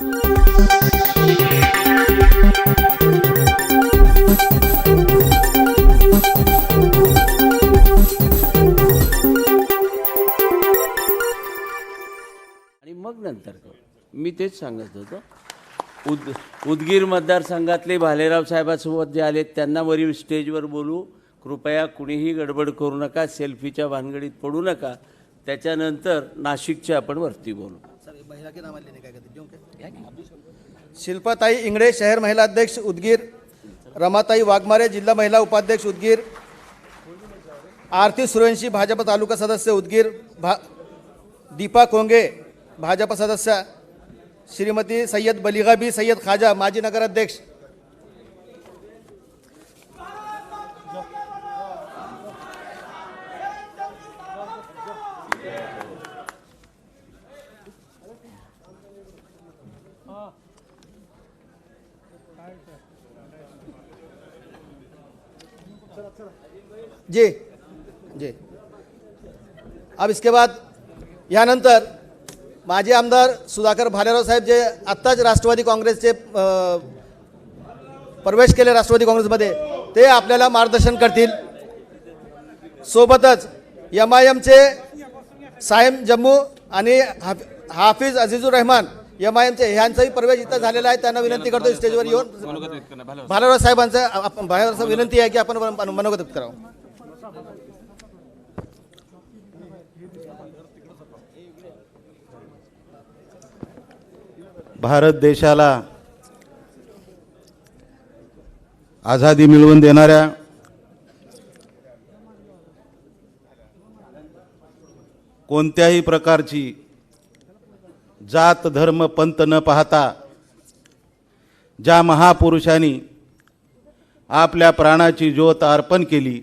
आणि मग नंतर मी तेच सांगत होतो. उद उदगीर मतदारसंघातले भालेराव साहेबासोबत जे आले त्यांना वरील स्टेजवर बोलू. कृपया कुणीही गडबड करू नका सेल्फीच्या भानगडीत पडू नका. त्याच्यानंतर नाशिकचे आपण वरती बोलू. शिल्पाताई इंगळे शहर महिला अध्यक्ष उदगीर रमाताई वाघमारे जिल्हा महिला उपाध्यक्ष उदगीर आरती सूर्यवंशी भाजप तालुका सदस्य उदगीर भा दीपा कोंगे भाजप सदस्य श्रीमती सय्यद बलिगाबी सय्यद खाजा माजी नगराध्यक्ष जी जी. अब इसके बाद यानंतर माजी आमदार सुधाकर भालेराव साहेब जे आत्ताच राष्ट्रवादी काँग्रेसचे प्रवेश केले राष्ट्रवादी काँग्रेसमध्ये ते आपल्याला मार्गदर्शन करतील. सोबतच एम आय एमचे सायम जम्मू आणि हाफ हाफिज अजिजुर रहमान एम आय एमचे ह्यांचाही प्रवेश इथं झालेला आहे. त्यांना विनंती करतो स्टेजवर येऊन. भालेराव साहेबांचं आपण- भालेराव साहेब विनंती आहे की आपण मन- मनोगत करावं. भारत देशाला आझादी मिळवून देणाऱ्या कोणत्याही प्रकारची जात धर्म पंत न पाहता ज्या महापुरुषांनी आपल्या प्राणाची ज्योत अर्पण केली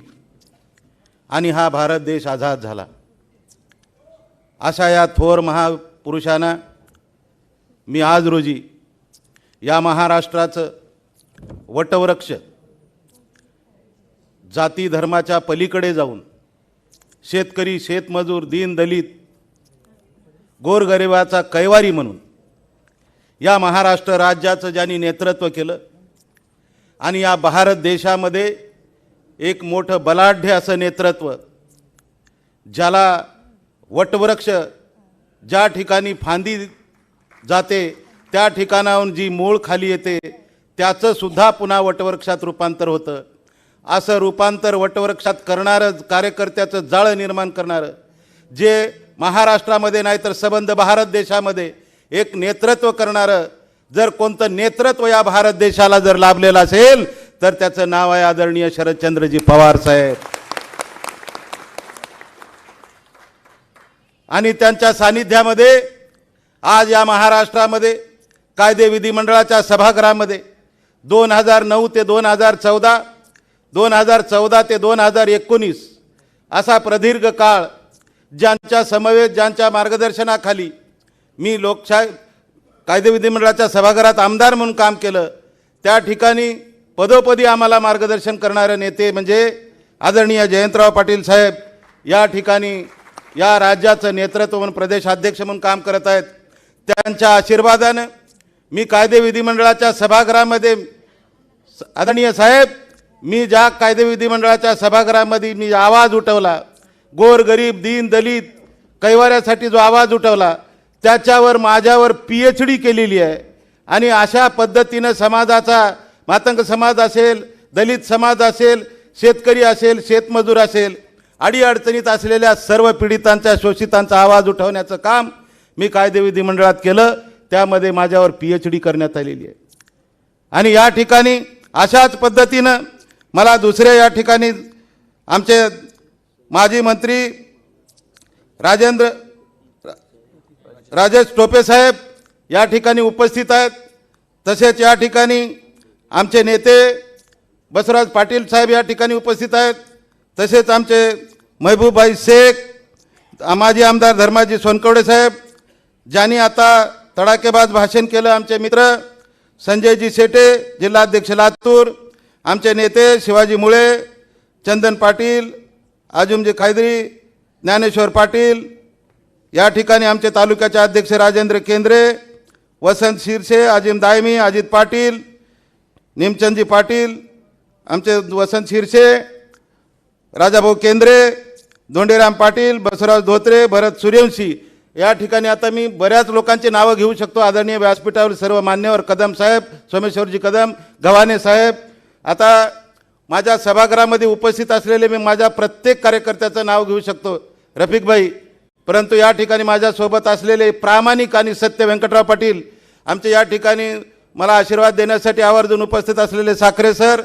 आणि हा भारत देश आझाद झाला. अशा या थोर महापुरुषांना मी आज रोजी या महाराष्ट्राचं वटवृक्ष जाती धर्माच्या पलीकडे जाऊन शेतकरी शेतमजूर दीनदलित गोरगरिबाचा कैवारी म्हणून. या महाराष्ट्र राज्याचं ज्यांनी नेतृत्व केलं आणि या भारत देशामध्ये एक मोठं बलाढ्य असं नेतृत्व ज्याला वटवृक्ष ज्या ठिकाणी फांदी जाते त्या ठिकाणाहून जी मूळ खाली येते त्याचंसुद्धा पुन्हा वटवृक्षात रूपांतर होतं. असं रूपांतर वटवृक्षात करणारं कार्यकर्त्याचं जाळं निर्माण करणारं जे महाराष्ट्रामध्ये नाही तर सबंध भारत देशामध्ये एक नेतृत्व करणारं जर कोणतं नेतृत्व या भारत देशाला जर लाभलेलं असेल तर त्याचं नाव आहे आदरणीय शरदचंद्रजी पवार साहेब. आणि त्यांच्या सानिध्यामध्ये आज या महाराष्ट्रामध्ये कायदे विधिमंडळाच्या सभागृहामध्ये दोन हजार नऊ ते दोन हजार चौदा दोन हजार चौदा ते दोन हजार एकोणीस असा प्रदीर्घ काळ ज्यांच्या समवेत ज्यांच्या मार्गदर्शनाखाली मी लोकशाही कायदे विधिमंडळाच्या सभागृहात आमदार म्हणून काम केलं त्या ठिकाणी पदोपदी आम्हाला मार्गदर्शन करणारे नेते म्हणजे आदरणीय जयंतराव पाटील साहेब या ठिकाणी या राज्याचं नेतृत्व म्हणून प्रदेशाध्यक्ष म्हणून काम करत आहेत. त्यांच्या आशीर्वादानं मी कायदे विधिमंडळाच्या सभागृहामध्ये स- आदरणीय साहेब मी ज्या कायदे विधिमंडळाच्या सभागृहामध्ये मी आवाज उठवला गोर गरीब दीन दलित कैवाऱ्यासाठी जो आवाज उठवला त्याच्यावर माझ्यावर पी एच डी केलेली आहे. आणि अशा पद्धतीनं समाजाचा मातंग समाज असेल दलित समाज असेल शेतकरी असेल शेतमजूर असेल अडीअडचणीत असलेल्या सर्व पीडितांच्या शोषितांचा आवाज उठवण्याचं काम मी कायदे विधिमंडळात केलं. त्यामध्ये माझ्यावर पी एच डी करण्यात आलेली आहे. आणि या ठिकाणी अशाच पद्धतीनं मला दुसऱ्या या ठिकाणी आमचे माजी मंत्री राजेंद्र राजेश टोपे साहेब या ठिकाणी उपस्थित आहेत. तसेच या ठिकाणी आमचे नेते बसवराज पाटील साहेब या ठिकाणी उपस्थित आहेत. तसेच आमचे महबूबाई शेख माजी आमदार धर्माजी सोनकवडे साहेब ज्यांनी आता तडाकेबाज भाषण केलं आमचे मित्र संजयजी शेटे जिल्हाध्यक्ष लातूर आमचे नेते शिवाजी मुळे चंदन पाटील आजुमजी खायदरी ज्ञानेश्वर पाटील या ठिकाणी आमचे तालुक्याचे अध्यक्ष राजेंद्र केंद्रे वसंत शिरसे अजिम दायमी अजित पाटील निमचंदजी पाटील आमचे वसंत शिरसे राजाभाऊ केंद्रे धोंडेराम पाटील बसवराज धोत्रे भरत सूर्यवंशी. या ठिकाणी आता मी बऱ्याच लोकांची नावं घेऊ शकतो. आदरणीय व्यासपीठावर सर्व मान्यवर कदम साहेब सोमेश्वरजी कदम गव्हाणे साहेब. आता माझ्या सभागृहामध्ये उपस्थित असलेले मी माझ्या प्रत्येक कार्यकर्त्याचं नाव घेऊ शकतो. रफिकभाई परंतु या ठिकाणी माझ्यासोबत असलेले प्रामाणिक आणि सत्य व्यंकटराव पाटील आमचे या ठिकाणी मला आशीर्वाद देण्यासाठी आवर्जून उपस्थित असलेले साखरे सर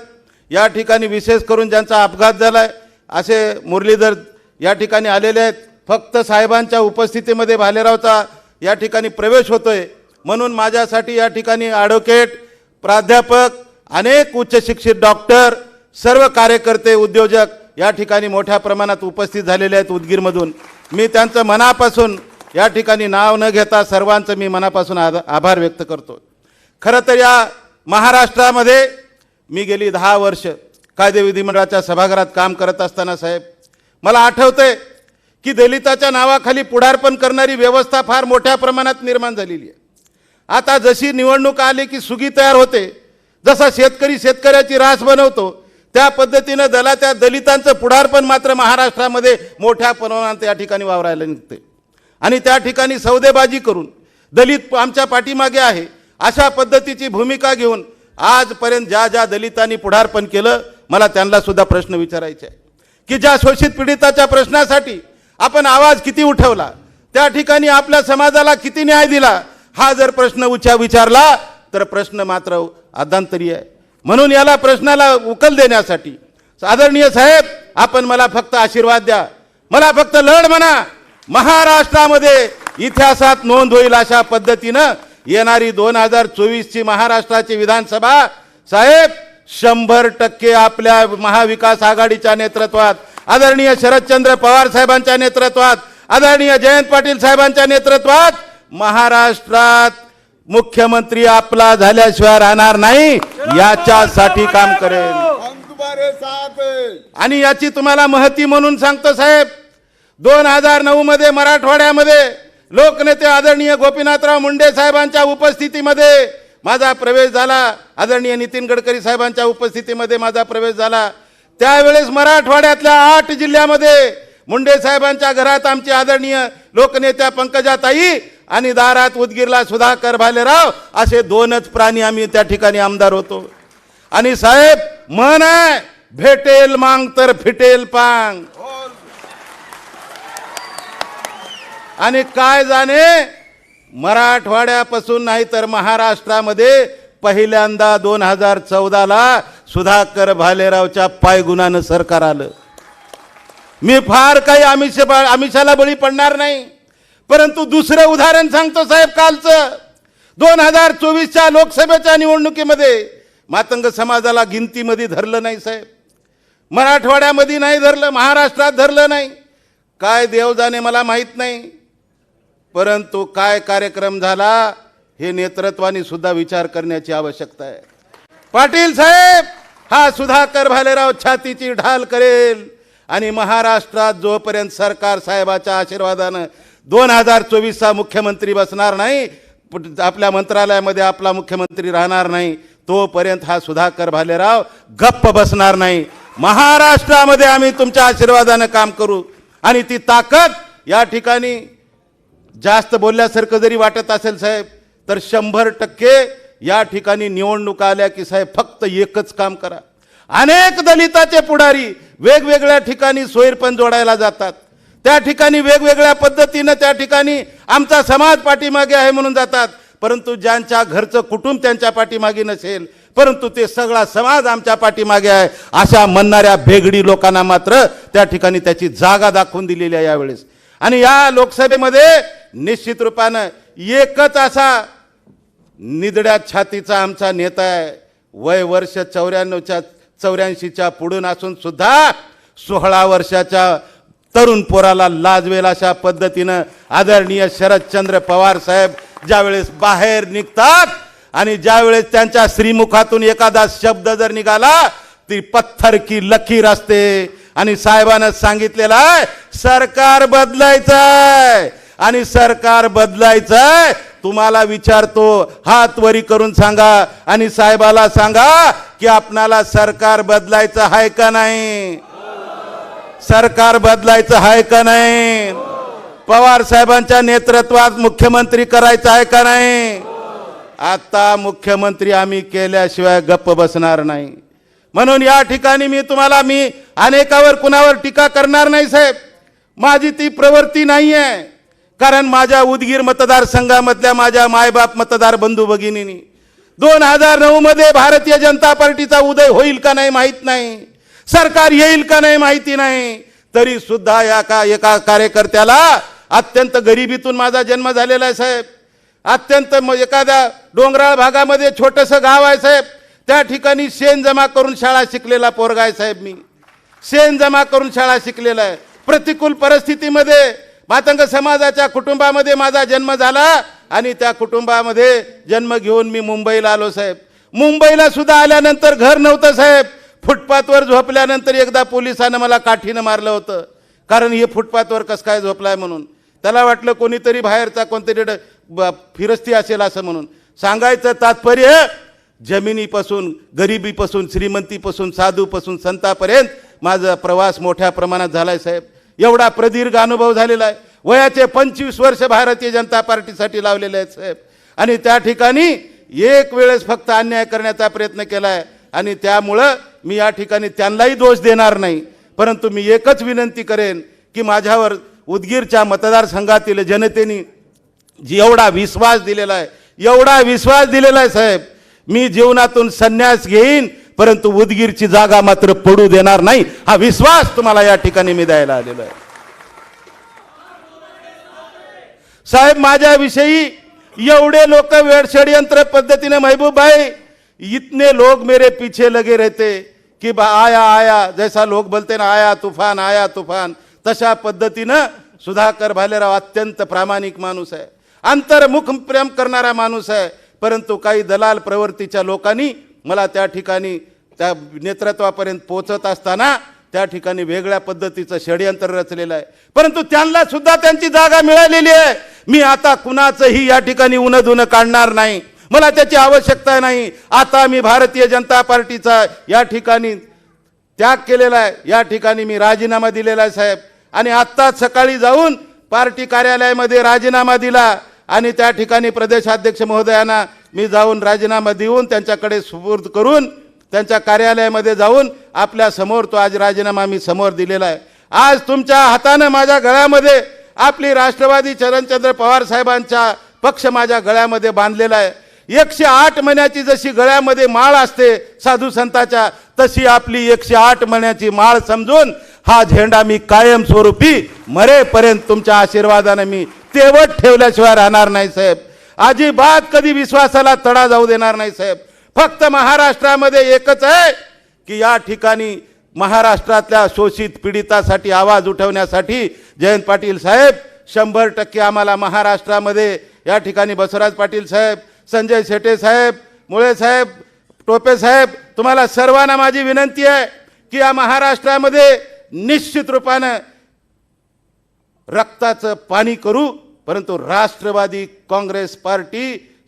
या ठिकाणी विशेष करून ज्यांचा अपघात झाला आहे असे मुरलीधर या ठिकाणी आलेले आहेत. फक्त साहेबांच्या उपस्थितीमध्ये भालेरावचा या ठिकाणी प्रवेश होतोय. म्हणून माझ्यासाठी या ठिकाणी ॲडव्होकेट प्राध्यापक अनेक उच्चशिक्षित डॉक्टर सर्व कार्यकर्ते उद्योजक या ठिकाणी मोठ्या प्रमाणात उपस्थित झालेले आहेत उदगीरमधून. मी त्यांचं मनापासून या ठिकाणी नाव न घेता सर्वांचं मी मनापासून आद- आभार व्यक्त करतो. खरं तर या महाराष्ट्रामध्ये मी गेली दहा वर्ष कायदे विधिमंडळाच्या सभागृहात काम करत असताना साहेब मला आठवतंय की दलिताच्या नावाखाली पुढारपण करणारी व्यवस्था फार मोठ्या प्रमाणात निर्माण झालेली आहे. आता जशी निवडणूक आली की सुगी तयार होते जसा शेतकरी शेतकऱ्याची रास बनवतो त्या पद्धतीनं दलाच्या दलितांचं पुढारपण मात्र महाराष्ट्रामध्ये मोठ्या प्रमाणात या ठिकाणी वावरायला निघते आणि त्या ठिकाणी सौदेबाजी करून दलित आमच्या पाठीमागे आहे अशा पद्धतीची भूमिका घेऊन आजपर्यंत ज्या ज्या दलितांनी पुढारपण केलं मला त्यांना सुद्धा प्रश्न विचारायचे आहे की ज्या शोषित पीडिताच्या प्रश्नासाठी आपण आवाज किती उठवला त्या ठिकाणी आपल्या समाजाला किती न्याय दिला हा जर प्रश्न उच्चा विचारला तर प्रश्न मात्र अधांतरी आहे म्हणून याला प्रश्नाला उकल देण्यासाठी. आदरणीय साहेब आपण मला फक्त आशीर्वाद द्या. मला फक्त लढ म्हणा. महाराष्ट्रामध्ये इतिहासात नोंद होईल अशा पद्धतीनं येणारी दोन हजार चोवीसची महाराष्ट्राची विधानसभा साहेब शंभर टक्के आपल्या महाविकास आघाडीच्या नेतृत्वात आदरणीय शरदचंद्र पवार साहेबांच्या नेतृत्वात आदरणीय जयंत पाटील साहेबांच्या नेतृत्वात महाराष्ट्रात मुख्यमंत्री आपला झाल्याशिवाय राहणार नाही याच्यासाठी काम करेल. आणि याची तुम्हाला महती म्हणून सांगतो साहेब दोन हजार नऊ मध्ये मराठवाड्यामध्ये लोकनेते आदरणीय गोपीनाथराव मुंडे साहेबांच्या उपस्थितीमध्ये माझा प्रवेश झाला. आदरणीय नितीन गडकरी साहेबांच्या उपस्थितीमध्ये माझा प्रवेश झाला. त्यावेळेस मराठवाड्यातल्या आठ जिल्ह्यामध्ये मुंडे साहेबांच्या घरात आमचे आदरणीय लोकनेत्या पंकजाताई आणि दारात उदगीरला सुधाकर भालेराव असे दोनच प्राणी आम्ही त्या ठिकाणी आमदार होतो. आणि साहेब मन आहे भेटेल मांग तर फिटेल पांग. आणि काय जाणे मराठवाड्यापासून नाही तर महाराष्ट्रामध्ये पहिल्यांदा दोन हजार चौदाला सुधाकर भालेरावच्या पायगुणानं सरकार आलं. मी फार काही आमिष आमिषाला बळी पडणार नाही. परंतु दुसरं उदाहरण सांगतो साहेब कालचं. दोन हजार चोवीसच्या लोकसभेच्या निवडणुकीमध्ये मातंग समाजाला गिनतीमध्ये धरलं नाही साहेब. मराठवाड्यामध्ये नाही धरलं महाराष्ट्रात धरलं नाही. काय देवजाने मला माहीत नाही. परंतु काय कार्यक्रम झाला हे नेतृत्वाने सुद्धा विचार करण्याची आवश्यकता आहे. पाटील साहेब हा सुधाकर भालेराव छातीची ढाल करेल आणि महाराष्ट्रात जोपर्यंत सरकार साहेबाच्या आशीर्वादानं दोन हजार चोवीसचा मुख्यमंत्री बसणार नाही. आपल्या मंत्रालयामध्ये आपला मुख्यमंत्री राहणार नाही. तोपर्यंत हा सुधाकर भालेराव गप्प बसणार नाही. महाराष्ट्रामध्ये आम्ही तुमच्या आशीर्वादानं काम करू. आणि ती ताकद या ठिकाणी जास्त बोलल्यासारखं जरी वाटत असेल साहेब तर शंभर टक्के या ठिकाणी निवडणुका आल्या की साहेब फक्त एकच काम करा. अनेक दलिताचे पुढारी वेगवेगळ्या ठिकाणी सोयरपण जोडायला जातात. त्या ठिकाणी वेगवेगळ्या पद्धतीनं त्या ठिकाणी आमचा समाज पाठीमागे आहे म्हणून जातात. परंतु ज्यांच्या घरचं कुटुंब त्यांच्या पाठीमागे नसेल परंतु ते सगळा समाज आमच्या पाठीमागे आहे अशा म्हणणाऱ्या भेगडी लोकांना मात्र त्या ठिकाणी त्याची जागा दाखवून दिलेली आहे यावेळेस. आणि या लोकसभेमध्ये निश्चित रूपानं एकच असा निदड्या छातीचा आमचा नेता आहे. वय वर्ष चौऱ्याण्णवच्या चौऱ्याऐंशीच्या पुढून असून सुद्धा सोळा वर्षाच्या तरुण पोराला लाजवेल अशा पद्धतीनं आदरणीय शरदचंद्र पवार साहेब ज्यावेळेस बाहेर निघतात आणि ज्यावेळेस त्यांच्या श्रीमुखातून एखादा शब्द जर निघाला ती पत्थर की लकीर असते. आणि साहेबानं सांगितलेलं आहे सरकार बदलायचंय. आणि सरकार बदलायचंय तुम्हाला विचारतो हात वरी करून सांगा. आणि साहेबाला सांगा की आपणाला सरकार बदलायचं आहे का नाही? सरकार बदलायचं आहे का नाही? पवार साहेबांच्या नेतृत्वात मुख्यमंत्री करायचं आहे का नाही? आता मुख्यमंत्री आम्ही केल्याशिवाय गप्प बसणार नाही. म्हणून या ठिकाणी मी तुम्हाला मी अनेकावर कुणावर टीका करणार नाही साहेब. माझी ती प्रवृत्ती नाही आहे कारण माझ्या उदगीर मतदारसंघामधल्या माझ्या मायबाप मतदार बंधू भगिनींनी दोन हजार नऊ मध्ये भारतीय जनता पार्टीचा उदय होईल का नाही माहीत नाही. सरकार येईल का नाही माहिती नाही. तरी सुद्धा या का एका कार्यकर्त्याला अत्यंत गरिबीतून माझा जन्म झालेला आहे साहेब. अत्यंत एखाद्या डोंगराळ भागामध्ये छोटंसं गाव आहे साहेब. त्या ठिकाणी शेण जमा करून शाळा शिकलेला पोरगा आहे साहेब मी. शेण जमा करून शाळा शिकलेला आहे. प्रतिकूल परिस्थितीमध्ये मातंग समाजाच्या कुटुंबामध्ये माझा जन्म झाला आणि त्या कुटुंबामध्ये जन्म घेऊन मी मुंबईला आलो साहेब. मुंबईला सुद्धा आल्यानंतर घर नव्हतं साहेब. फुटपाथवर झोपल्यानंतर एकदा पोलिसानं मला काठीनं मारलं होतं. कारण हे फुटपाथवर कसं काय झोपलाय म्हणून. त्याला वाटलं कोणीतरी बाहेरचा कोणतरी ड- ब- फिरस्ती असेल असं म्हणून. सांगायचं तात्पर्य जमिनीपासून गरिबीपासून श्रीमंतीपासून साधूपासून संतापर्यंत माझा प्रवास मोठ्या प्रमाणात झालाय साहेब. एवढा प्रदीर्घ अनुभव झालेला आहे. वयाचे पंचवीस वर्ष भारतीय जनता पार्टीसाठी लावलेले आहेत साहेब. आणि त्या ठिकाणी एक वेळेस फक्त अन्याय करण्याचा प्रयत्न केला आहे आणि त्यामुळं मी या ठिकाणी त्यांनाही दोष देणार नाही. परंतु मी एकच विनंती करेन की माझ्यावर उदगीरच्या मतदारसंघातील जनतेने जी एवढा विश्वास दिलेला आहे एवढा विश्वास दिलेला आहे साहेब मी जीवनातून संन्यास घेईन परंतु उदगीरची जागा मात्र पडू देणार नाही. हा विश्वास तुम्हाला या ठिकाणी मी द्यायला आलेला आहे. साहेब माझ्याविषयी एवढे लोक वेळ षडयंत्र पद्धतीने महबूब भाई इतने लोग मेरे पीछे लगे रहते कि बा आया आया जैसा लोग बोलते ना आया तूफान आया तूफान। तशा पद्धतीनं सुधाकर भालेराव अत्यंत प्रामाणिक माणूस आहे. अंतर्मुख प्रेम करणारा माणूस आहे. परंतु काही दलाल प्रवृत्तीच्या लोकांनी मला त्या ठिकाणी त्या नेतृत्वापर्यंत पोचत असताना त्या ठिकाणी वेगळ्या पद्धतीचं षडयंत्र रचलेलं आहे. परंतु त्यांना सुद्धा त्यांची जागा मिळालेली आहे. मी आता कुणाचंही या ठिकाणी उन्ह धुणं काढणार नाही. मला त्याची आवश्यकता नाही. आता मी भारतीय जनता पार्टीचा या ठिकाणी त्याग केलेला आहे. या ठिकाणी मी राजीनामा दिलेला आहे साहेब. आणि आत्ताच सकाळी जाऊन पार्टी कार्यालयामध्ये राजीनामा दिला आणि त्या ठिकाणी प्रदेशाध्यक्ष महोदयांना मी जाऊन राजीनामा देऊन त्यांच्याकडे सुपूर्द करून त्यांच्या कार्यालयामध्ये जाऊन आपल्यासमोर तो आज राजीनामा मी समोर दिलेला आहे. आज तुमच्या हातानं माझ्या गळ्यामध्ये आपली राष्ट्रवादी चरणचंद्र पवार साहेबांचा पक्ष माझ्या गळ्यामध्ये बांधलेला आहे. एकशे आठ महिन्याची जशी गळ्यामध्ये माळ असते साधू संताच्या तशी आपली एकशे आठ महिन्याची माळ समजून हा झेंडा मी कायमस्वरूपी मरेपर्यंत तुमच्या आशीर्वादाने मी तेवट ठेवल्याशिवाय राहणार नाही साहेब. अजिबात कधी विश्वासाला तडा जाऊ देणार नाही साहेब. फक्त महाराष्ट्रामध्ये एकच आहे की या ठिकाणी महाराष्ट्रातल्या शोषित पीडितासाठी आवाज उठवण्यासाठी जयंत पाटील साहेब शंभर टक्के आम्हाला महाराष्ट्रामध्ये या ठिकाणी बसवराज पाटील साहेब संजय शेटे साहेब मुळे साहेब टोपे साहेब तुम्हाला सर्वांना माझी विनंती आहे की या महाराष्ट्रामध्ये निश्चित रूपानं रक्ताचं पाणी करू. परंतु राष्ट्रवादी काँग्रेस पार्टी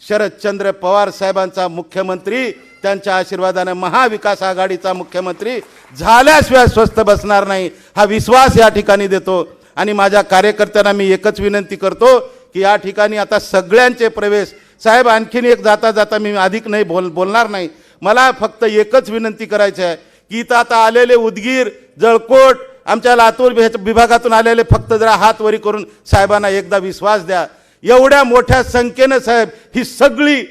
शरदचंद्र पवार साहेबांचा मुख्यमंत्री त्यांच्या आशीर्वादानं महाविकास आघाडीचा मुख्यमंत्री झाल्याशिवाय स्वस्त बसणार नाही हा विश्वास या ठिकाणी देतो. आणि माझ्या कार्यकर्त्यांना मी एकच विनंती करतो की या ठिकाणी आता सगळ्यांचे प्रवेश साहेब आणखीन एक जाता जाता मी अधिक नाही बोल बोलणार नाही. मला फक्त एकच विनंती करायची आहे की इथं आता आलेले उदगीर जळकोट आमच्या लातूर विभागातून आलेले फक्त जरा हात वरी करून साहेबांना एकदा विश्वास द्या. एवढ्या मोठ्या संख्येनं साहेब ही सगळी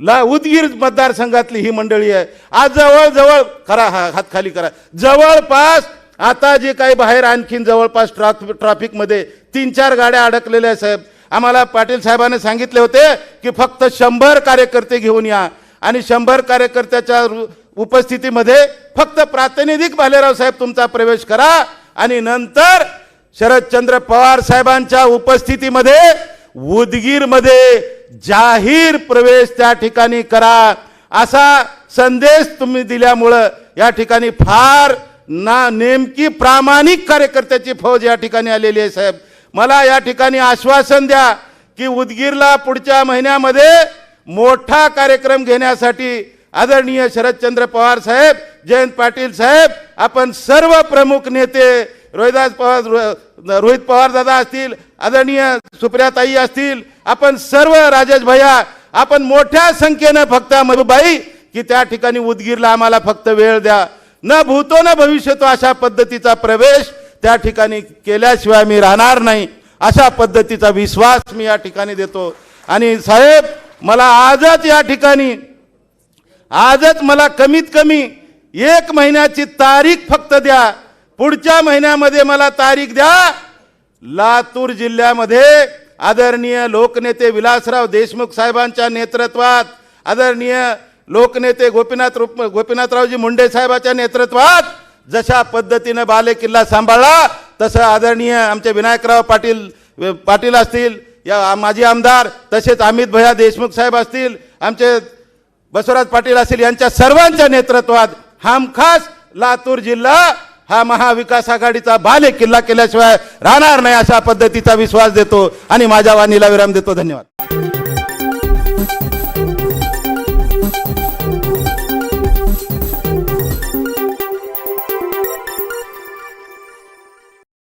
ला उदगीर मतदारसंघातली ही मंडळी आहे. आज जवळजवळ करा हा हात खाली करा. जवळपास आता जे काही बाहेर आणखीन जवळपास ट्रॉफ ट्रॅफिकमध्ये तीन चार गाड्या अडकलेल्या आहेत साहेब. आम्हाला पाटील साहेबांनी सांगितले होते की फक्त शंभर कार्यकर्ते घेऊन या. आणि शंभर कार्यकर्त्याच्या रु- उपस्थितीमध्ये फक्त प्रातिनिधिक भालेराव साहेब तुमचा प्रवेश करा. आणि नंतर शरदचंद्र पवार साहेबांच्या उपस्थितीमध्ये उदगीरमध्ये जाहीर प्रवेश त्या ठिकाणी करा. असा संदेश तुम्ही दिल्यामुळं या ठिकाणी फार ना नेमकी प्रामाणिक कार्यकर्त्याची फौज या ठिकाणी आलेली आहे साहेब. मला या ठिकाणी आश्वासन द्या की उदगीरला पुढच्या महिन्यामध्ये मोठा कार्यक्रम घेण्यासाठी आदरणीय शरदचंद्र पवार साहेब जयंत पाटील साहेब आपण सर्व प्रमुख नेते रोहिदास पवार रो- रोहित पवार दादा असतील आदरणीय सुप्रियाताई असतील आपण सर्व राजेश भैया आपण मोठ्या संख्येनं फक्त मधुबाई की त्या ठिकाणी उदगीरला आम्हाला फक्त वेळ द्या. न भूतो न भविष्यतो अशा पद्धतीचा प्रवेश त्या ठिकाणी केल्याशिवाय मी राहणार नाही अशा पद्धतीचा विश्वास मी या ठिकाणी देतो. आणि साहेब मला आजच या ठिकाणी आजच मला कमीत कमी एक महिन्याची तारीख फक्त द्या. पुढच्या महिन्यामध्ये मला तारीख द्या. लातूर जिल्ह्यामध्ये आदरणीय लोकनेते विलासराव देशमुख साहेबांच्या नेतृत्वात आदरणीय लोकनेते गोपीनाथ रूप गोपीनाथरावजी मुंडे साहेबांच्या नेतृत्वात जशा पद्धतीनं बाले किल्ला सांभाळला तसं आदरणीय आमचे विनायकराव पाटील पाटील असतील या माजी आमदार तसेच अमित भैया देशमुख साहेब असतील आमचे बसवराज पाटील असतील यांच्या सर्वांच्या नेतृत्वात हमखास लातूर जिल्हा हा महाविकास आघाडीचा बाले किल्ला केल्याशिवाय राहणार नाही अशा पद्धतीचा विश्वास देतो आणि माझ्या वाणीला विराम देतो. धन्यवाद.